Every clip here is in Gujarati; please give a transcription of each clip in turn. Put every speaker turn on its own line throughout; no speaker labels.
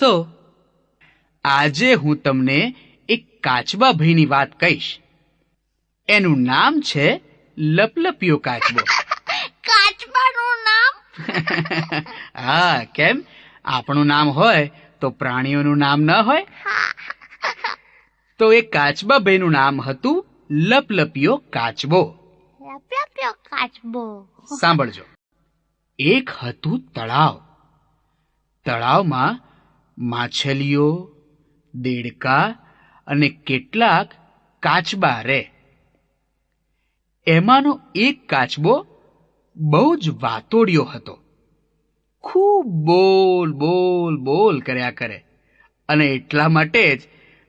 દોસ્તો. આજે હું તમને એક કાચબા ભાઈની વાત કહીશ. એનું નામ છે લપલપિયો કાચબો.
કાચબાનું નામ?
હા કેમ? આપણું નામ હોય તો પ્રાણીઓનું નામ ન હોય. તો એ કાચબા ભાઈનું નામ હતું લપલપિયો કાચબો.
લપ્યો કાચબો.
સાંભળજો. એક હતું તળાવ. તળાવમાં માછલીઓ દેડકા અને કેટલાક કાચબા રહે એમાંનો એક કાચબો બહુ જ વાતોડિયો હતો. ખૂબ બોલ બોલ બોલ કર્યા કરે. અને એટલા માટે જ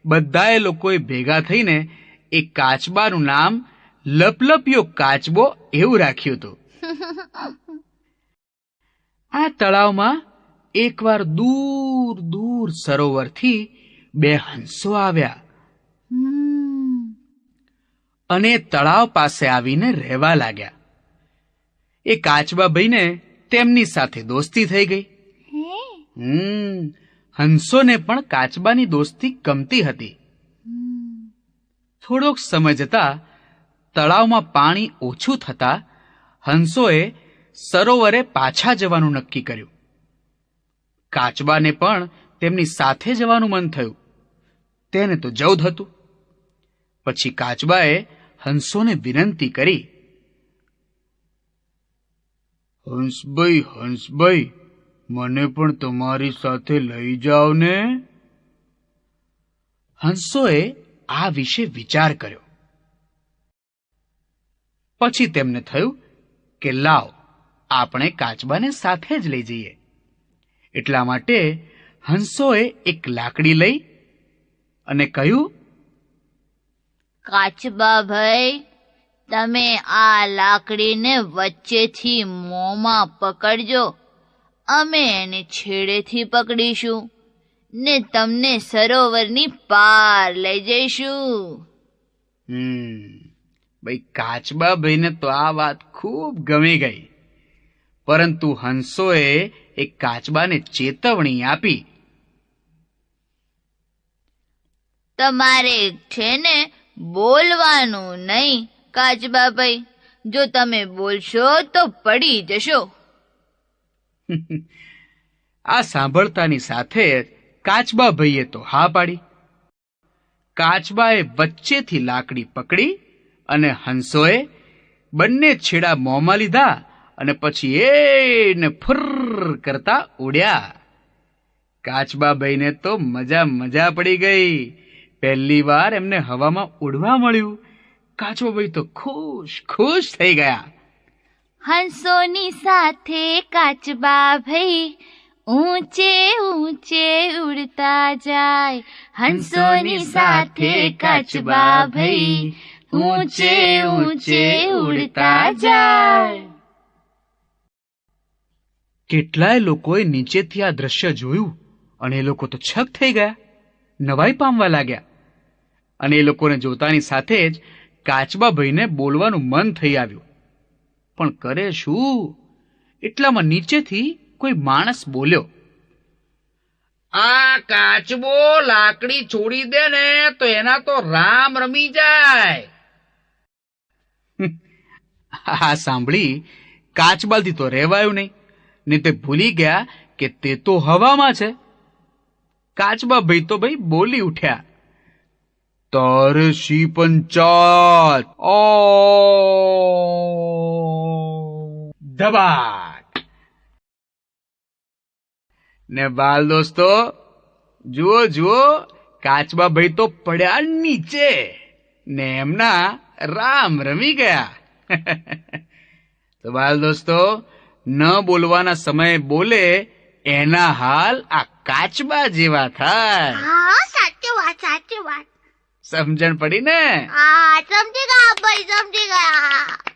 બધાએ લોકોએ ભેગા થઈને એ કાચબાનું નામ લપલપિયો કાચબો એવું રાખ્યું હતું. આ તળાવમાં એકવાર દૂર દૂર સરોવરથી બે હંસો આવ્યા. અને તળાવ પાસે આવીને રહેવા લાગ્યા. એ કાચબા ભાઈને તેમની સાથે દોસ્તી થઈ ગઈ. હમ. હંસોને પણ કાચબાની દોસ્તી ગમતી હતી. થોડોક સમય જતા તળાવમાં પાણી ઓછું થતા હંસોએ સરોવરે પાછા જવાનું નક્કી કર્યું. કાચબાને પણ તેમની સાથે જવાનું મન થયું. તેને તો જવું હતું. પછી કાચબાએ હંસોને વિનંતી કરી હંસભાઈ હંસભાઈ મને પણ તમારી સાથે લઈ જાઓ ને? હંસોએ આ વિશે વિચાર કર્યો. પછી તેમને થયું કે, લાવ, આપણે કાચબાને સાથે જ લઈ જઈએ. એટલા માટે હંસોએ એક લાકડી લઈ અને કહ્યું
કાચબા ભાઈ તમે આ લાકડીને વચ્ચેથી મોંમાં પકડજો. અમે એને છેડેથી પકડીશું ને તમને સરોવરની પાર લઈ જઈશું.
હમ ભાઈ કાચબા ભાઈને તો આ વાત ખૂબ ગમી ગઈ. પરંતુ હંસોએ એ કાચબાને ચેતવણી આપી.
તમારે છે ને બોલવાનું નહીં કાચબા ભાઈ જો તમે બોલશો તો પડી જશો.
આ સાંભળતાની સાથે કાચબા ભાઈએ તો હા પાડી. કાચબાએ વચ્ચેથી લાકડી પકડી અને હંસોએ બંને છેડા મોંમાં લીધા. અને પછી એને ફુર કરતા ઉડ્યા. કાચબા ભાઈને તો મજા મજા પડી ગઈ. પહેલી વાર એમને હવામાં ઉડવા મળ્યું. કાચબા ભાઈ તો ખુશ ખુશ થઈ ગયા.
હંસોની સાથે કાચબા ભાઈ ઊંચે ઊંચે ઉડતા જાય. હંસોની સાથે કાચબા ભાઈ ઊંચે ઊંચે ઉડતા જાય.
કેટલાય લોકોએ નીચેથી આ દ્રશ્ય જોયું અને એ લોકો તો છક થઈ ગયા, નવાઈ પામવા લાગ્યા. અને એ લોકોને જોતાની સાથે જ કાચબા ભાઈને બોલવાનું મન થઈ આવ્યું. પણ કરે શું? એટલામાં નીચેથી કોઈ માણસ બોલ્યો, આ કાચબો લાકડી છોડી દે ને તો એના તો રામ રમી જાય. આ સાંભળી કાચબાલથી તો રહેવાયું નહીં. ને તે ભૂલી ગયા કે તે તો હવામાં છે. કાચબા ભાઈ તો ભાઈ બોલી ઉઠ્યા. તારે શી પંચાત ઓ ધબાક. ને બાલ દોસ્તો, જુઓ જુઓ, કાચબા ભાઈ તો પડ્યા નીચે. ને એમના રામ રમી ગયા. તો બાલ દોસ્તો ન બોલવાના સમયે બોલે એના હાલ આ કાચબા જેવા થાય.
હા સાચી વાત સાચી વાત.
સમજણ પડી ને?
હા સમજી ગયા ભાઈ સમજી ગયા.